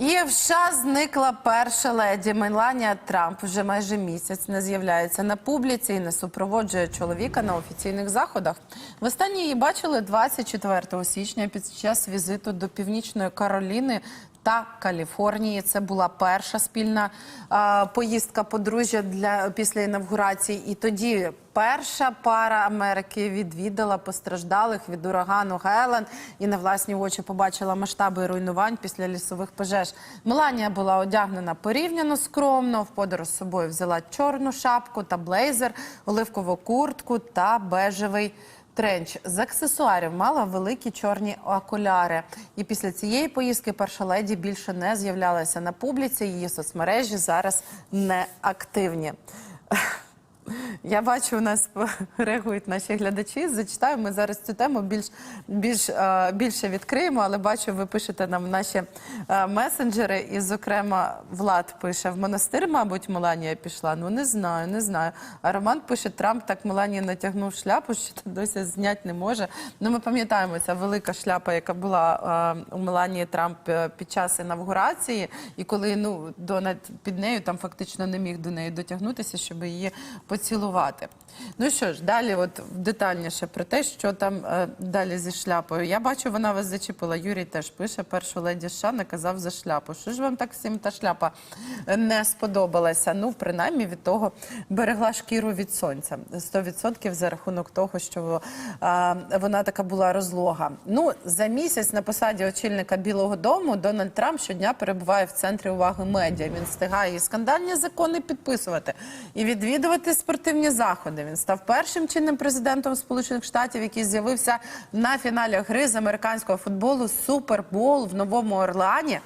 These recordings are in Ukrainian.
І в зникла перша леді Меланія Трамп. Вже майже місяць не з'являється на публіці і не супроводжує чоловіка на офіційних заходах. Востаннє її бачили 24 січня під час візиту до Північної Кароліни. Та Каліфорнії це була перша спільна а, поїздка подружжя для після інавгурації. І тоді перша пара Америки відвідала постраждалих від урагану Гелен і на власні очі побачила масштаби руйнувань після лісових пожеж. Меланія була одягнена порівняно скромно. В подорож з собою взяла чорну шапку та блейзер, оливкову куртку та бежевий. Тренч з аксесуарів мала великі чорні окуляри. І після цієї поїздки перша леді більше не з'являлася на публіці. Її соцмережі зараз не активні. Я бачу, у нас реагують наші глядачі. Зачитаю, ми зараз цю тему більш, більш, е, більше відкриємо, але бачу, ви пишете нам наші е, месенджери. І, зокрема, Влад пише: в монастир, мабуть, Меланія пішла. Ну не знаю, не знаю. А Роман пише: Трамп так Меланії натягнув шляпу, що досі зняти не може. Ну, ми пам'ятаємо ця велика шляпа, яка була е, у Меланії Трамп під час інавгурації, і коли ну Дональд під нею там фактично не міг до неї дотягнутися, щоб її поцілувати. Ну що ж, далі, от детальніше про те, що там е, далі зі шляпою. Я бачу, вона вас зачепила. Юрій теж пише, першу леді США наказав за шляпу. Що ж вам так всім та шляпа е, не сподобалася? Ну, принаймні від того берегла шкіру від сонця. 100% за рахунок того, що е, вона така була розлога. Ну, за місяць на посаді очільника Білого Дому Дональд Трамп щодня перебуває в центрі уваги медіа. Він встигає і скандальні закони підписувати і відвідувати спортивні заходи. Він став першим чинним президентом Сполучених Штатів, який з'явився на фіналі гри з американського футболу Супербол в Новому Орлеані.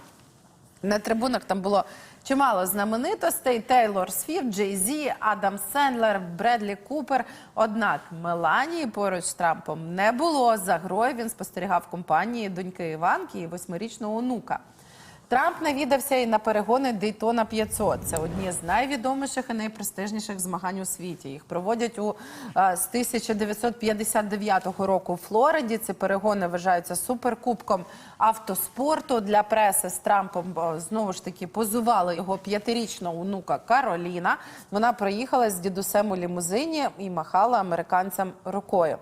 На трибунах там було чимало знаменитостей: Тейлор Свіфт, Джей Зі, Адам Сендлер, Бредлі Купер. Однак Меланії поруч з Трампом не було. За грою він спостерігав компанії доньки Іванки і восьмирічного онука. Трамп навідався і на перегони Дейтона 500. Це одні з найвідоміших і найпрестижніших змагань у світі. Їх проводять у е, з 1959 року у Флориді. Ці перегони вважаються суперкубком автоспорту для преси з Трампом. Знову ж таки позували його п'ятирічного онука Кароліна. Вона проїхала з дідусем у лімузині і махала американцям рукою.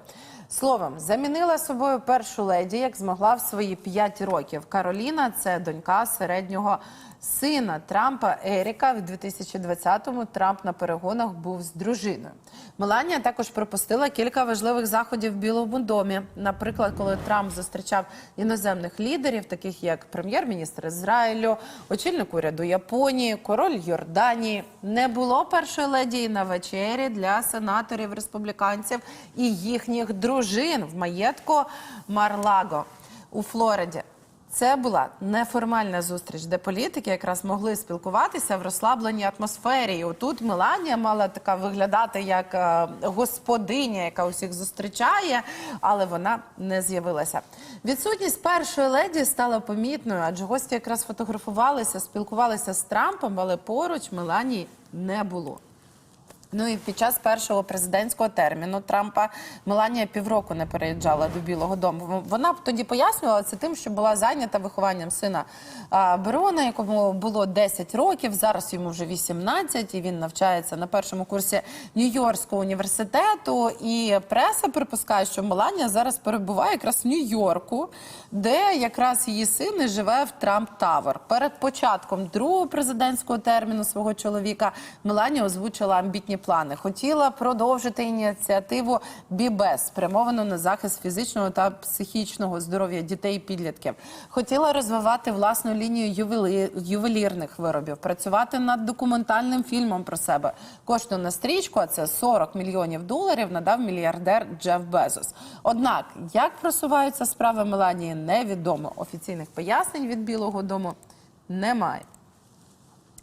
Словом, замінила собою першу леді, як змогла в свої 5 років. Кароліна це донька середнього сина Трампа Еріка. В 2020-му Трамп на перегонах був з дружиною. Меланія також пропустила кілька важливих заходів в Білому домі. Наприклад, коли Трамп зустрічав іноземних лідерів, таких як прем'єр-міністр Ізраїлю, очільник уряду Японії, король Йорданії, не було першої леді на вечері для сенаторів республіканців і їхніх дружин в маєтку Марлаго у Флориді. Це була неформальна зустріч, де політики якраз могли спілкуватися в розслабленій атмосфері. І отут Меланія мала така виглядати як е, господиня, яка усіх зустрічає, але вона не з'явилася. Відсутність першої леді стала помітною, адже гості якраз фотографувалися, спілкувалися з Трампом, але поруч Меланії не було. Ну і під час першого президентського терміну Трампа Меланія півроку не переїжджала до Білого Дому. Вона тоді пояснювала це тим, що була зайнята вихованням сина Берона, якому було 10 років. Зараз йому вже 18, і він навчається на першому курсі Нью-Йоркського університету. І преса припускає, що Меланія зараз перебуває якраз в Нью-Йорку, де якраз її син і живе в Трамп Тавер. Перед початком другого президентського терміну свого чоловіка Меланія озвучила амбітні плани. Хотіла продовжити ініціативу Бібес, спрямовану на захист фізичного та психічного здоров'я дітей і підлітків. Хотіла розвивати власну лінію ювелі- ювелірних виробів, працювати над документальним фільмом про себе. Кошту на стрічку, а це 40 мільйонів доларів, надав мільярдер Джеф Безос. Однак, як просуваються справи Меланії, невідомо. Офіційних пояснень від Білого Дому немає.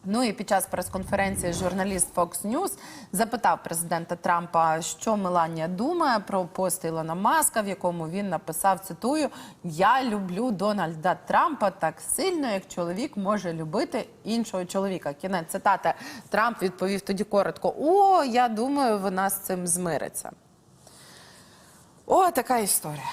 Ну і під час прес-конференції журналіст Fox News запитав президента Трампа, що Меланія думає про пост Ілона Маска, в якому він написав цитую: Я люблю Дональда Трампа так сильно, як чоловік може любити іншого чоловіка. Кінець цитати Трамп відповів тоді коротко: О, я думаю, вона з цим змириться. О, така історія.